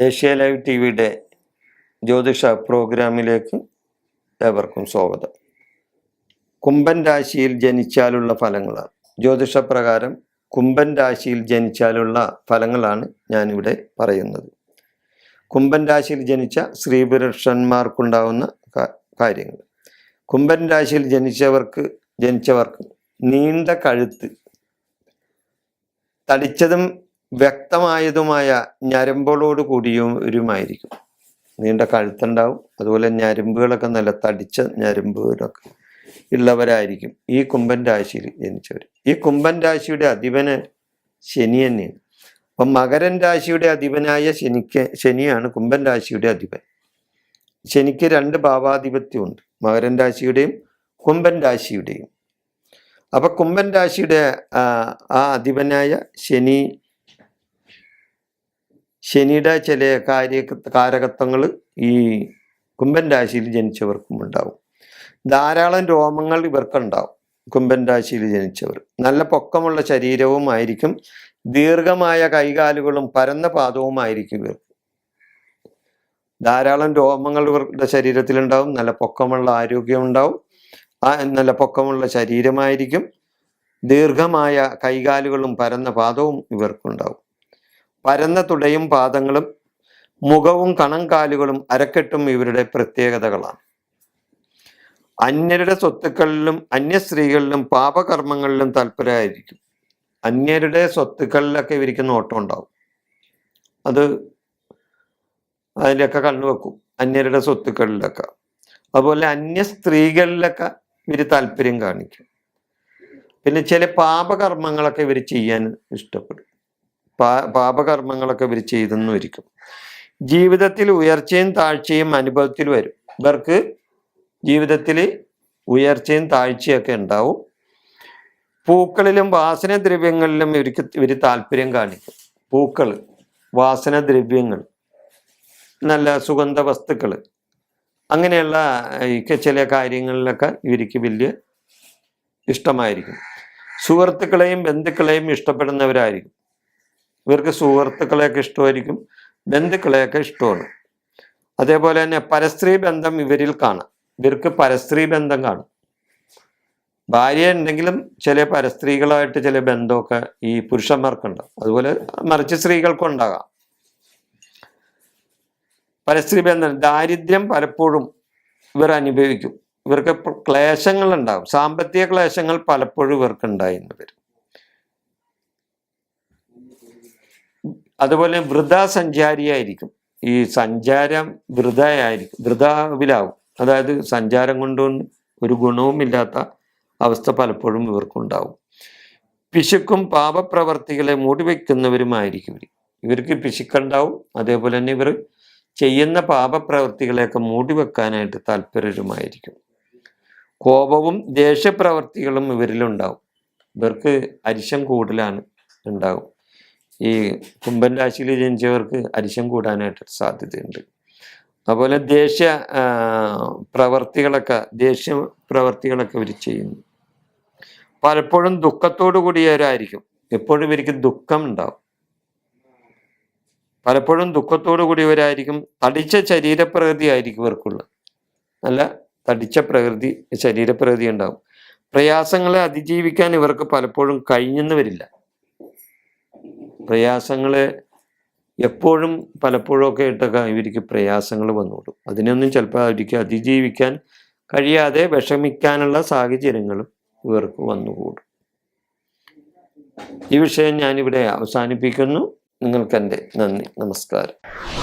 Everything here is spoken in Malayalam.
ഏഷ്യ ലൈവ് ടി വിയുടെ ജ്യോതിഷ പ്രോഗ്രാമിലേക്ക് ഏവർക്കും സ്വാഗതം. കുംഭൻ രാശിയിൽ ജനിച്ചാലുള്ള ഫലങ്ങളാണ്. ജ്യോതിഷ പ്രകാരം കുംഭൻ രാശിയിൽ ജനിച്ചാലുള്ള ഫലങ്ങളാണ് ഞാനിവിടെ പറയുന്നത്. കുംഭൻ രാശിയിൽ ജനിച്ച സ്ത്രീപുരുഷന്മാർക്കുണ്ടാവുന്ന കാര്യങ്ങൾ. കുംഭൻ രാശിയിൽ ജനിച്ചവർക്ക് ജനിച്ചവർക്ക് നീണ്ട കഴുത്ത് തടിച്ചതും വ്യക്തമായതുമായ ഞരമ്പുകളോട് കൂടിയവരുമായിരിക്കും നീണ്ട കഴുത്തുണ്ടാവും. അതുപോലെ ഞരമ്പുകളൊക്കെ നല്ല തടിച്ച ഞരമ്പുകളൊക്കെ ഉള്ളവരായിരിക്കും ഈ കുംഭൻ രാശിയിൽ ജനിച്ചവർ ഈ കുംഭൻ രാശിയുടെ അധിപന് ശനി തന്നെയാണ്. അപ്പം മകരൻ രാശിയുടെ അധിപനായ ശനിക്ക് ശനിയാണ് കുംഭൻ രാശിയുടെ അധിപൻ. ശനിക്ക് രണ്ട് ഭാവാധിപത്യമുണ്ട്. മകരൻ രാശിയുടെയും കുംഭൻ രാശിയുടെയും. അപ്പൊ കുംഭൻ രാശിയുടെ ആ അധിപനായ ശനി ശനിയുടെ ചില കാര്യ കാരകത്വങ്ങൾ ഈ കുംഭൻ രാശിയിൽ ജനിച്ചവർക്കും ഉണ്ടാവും. ധാരാളം രോമങ്ങൾ ഇവർക്കുണ്ടാവും കുംഭൻ രാശിയിൽ ജനിച്ചവർ. നല്ല പൊക്കമുള്ള ശരീരവും ആയിരിക്കും ദീർഘമായ കൈകാലുകളും പരന്ന പാദവുമായിരിക്കും ഇവർക്ക് ധാരാളം രോമങ്ങൾ ഇവരുടെ ശരീരത്തിലുണ്ടാവും നല്ല പൊക്കമുള്ള ആരോഗ്യം ഉണ്ടാവും ആ നല്ല പൊക്കമുള്ള ശരീരമായിരിക്കും ദീർഘമായ കൈകാലുകളും പരന്ന പാദവും ഇവർക്കുണ്ടാവും. പരന്ന തുടയും പാദങ്ങളും മുഖവും കണങ്കാലുകളും അരക്കെട്ടും ഇവരുടെ പ്രത്യേകതകളാണ്. അന്യരുടെ സ്വത്തുക്കളിലും അന്യ സ്ത്രീകളിലും പാപകർമ്മങ്ങളിലും താല്പര്യമായിരിക്കും അന്യരുടെ സ്വത്തുക്കളിലൊക്കെ ഇവർക്ക് ഓട്ടം ഉണ്ടാവും. അത് അതിലൊക്കെ കണ്ണുവെക്കും അന്യരുടെ സ്വത്തുക്കളിലൊക്കെ. അതുപോലെ അന്യ സ്ത്രീകളിലൊക്കെ ഇവർ താല്പര്യം കാണിക്കും. പിന്നെ ചില പാപകർമ്മങ്ങളൊക്കെ ഇവർ ചെയ്യാൻ ഇഷ്ടപ്പെടും. പാപകർമ്മങ്ങളൊക്കെ ഇവർ ചെയ്തെന്നും ഇരിക്കും ജീവിതത്തിൽ ഉയർച്ചയും താഴ്ചയും അനുഭവത്തിൽ വരും. ഇവർക്ക് ജീവിതത്തിൽ ഉയർച്ചയും താഴ്ചയൊക്കെ ഉണ്ടാവും. പൂക്കളിലും വാസനദ്രവ്യങ്ങളിലും ഇവർക്ക് ഇവർ താല്പര്യം കാണിക്കും. പൂക്കൾ വാസനദ്രവ്യങ്ങൾ നല്ല സുഗന്ധ വസ്തുക്കൾ അങ്ങനെയുള്ള ഒക്കെ ചില കാര്യങ്ങളിലൊക്കെ ഇവർക്ക് വലിയ ഇഷ്ടമായിരിക്കും. സുഹൃത്തുക്കളെയും ബന്ധുക്കളെയും ഇഷ്ടപ്പെടുന്നവരായിരിക്കും. ഇവർക്ക് സുഹൃത്തുക്കളെയൊക്കെ ഇഷ്ടമായിരിക്കും ബന്ധുക്കളെയൊക്കെ ഇഷ്ടമാണ്. അതേപോലെ തന്നെ പരസ്ത്രീ ബന്ധം ഇവരിൽ കാണാം. ഇവർക്ക് പരസ്ത്രീ ബന്ധം കാണും. ഭാര്യ ഉണ്ടെങ്കിലും ചില പരസ്ത്രീകളായിട്ട് ചില ബന്ധമൊക്കെ ഈ പുരുഷന്മാർക്കുണ്ടാവും അതുപോലെ മറിച്ച് സ്ത്രീകൾക്കും ഉണ്ടാകാം. പരസ്ത്രീ ബന്ധം ദാരിദ്ര്യം പലപ്പോഴും ഇവർ അനുഭവിക്കും. ഇവർക്ക് ക്ലേശങ്ങൾ ഉണ്ടാകും സാമ്പത്തിക ക്ലേശങ്ങൾ പലപ്പോഴും ഇവർക്ക് ഉണ്ടായിരുന്നു വരും. അതുപോലെ വൃഥാസഞ്ചാരിയായിരിക്കും ഈ സഞ്ചാരം വൃതയായിരിക്കും വൃതാവിലാവും. അതായത് സഞ്ചാരം കൊണ്ടുകൊണ്ട് ഒരു ഗുണവുമില്ലാത്ത അവസ്ഥ പലപ്പോഴും ഇവർക്കുണ്ടാവും. പിശുക്കും പാപപ്രവർത്തികളെ മൂടിവെക്കുന്നവരുമായിരിക്കും ഇവർ. ഇവർക്ക് പിശുക്കുണ്ടാവും അതേപോലെ തന്നെ ഇവർ ചെയ്യുന്ന പാപപ്രവർത്തികളെയൊക്കെ മൂടിവെക്കാനായിട്ട് താല്പര്യരുമായിരിക്കും. കോപവും ദേഷ്യപ്രവർത്തികളും ഇവരിലുണ്ടാവും. ഇവർക്ക് അരിശം കൂടുതലാണ് ഉണ്ടാവും. ഈ കുംഭൻ രാശിയിൽ ജനിച്ചവർക്ക് അരിശം കൂടാനായിട്ട് സാധ്യതയുണ്ട്. അതുപോലെ ദേഷ്യ പ്രവർത്തികളൊക്കെ ദേഷ്യ പ്രവർത്തികളൊക്കെ ഇവർ ചെയ്യുന്നു. പലപ്പോഴും ദുഃഖത്തോടു കൂടിയവരായിരിക്കും. എപ്പോഴും ഇവർക്ക് ദുഃഖം ഉണ്ടാവും. പലപ്പോഴും ദുഃഖത്തോടു കൂടിയവരായിരിക്കും. തടിച്ച ശരീരപ്രകൃതി ആയിരിക്കും ഇവർക്കുള്ളത്. നല്ല തടിച്ച പ്രകൃതി ശരീരപ്രകൃതി ഉണ്ടാവും. പ്രയാസങ്ങളെ അതിജീവിക്കാൻ ഇവർക്ക് പലപ്പോഴും കഴിഞ്ഞെന്ന് വരില്ല. പ്രയാസങ്ങളെ എപ്പോഴും പലപ്പോഴും ഒക്കെ ഇട്ടൊക്കെ ഇവർക്ക് പ്രയാസങ്ങൾ വന്നോളും. അതിനൊന്നും ചിലപ്പോൾ അവർക്ക് അതിജീവിക്കാൻ കഴിയാതെ വിഷമിക്കാനുള്ള സാഹചര്യങ്ങളും ഇവർക്ക് വന്നുകൂടും. ഈ വിഷയം ഞാനിവിടെ അവസാനിപ്പിക്കുന്നു. നിങ്ങൾക്കെന്റെ നന്ദി. നമസ്കാരം.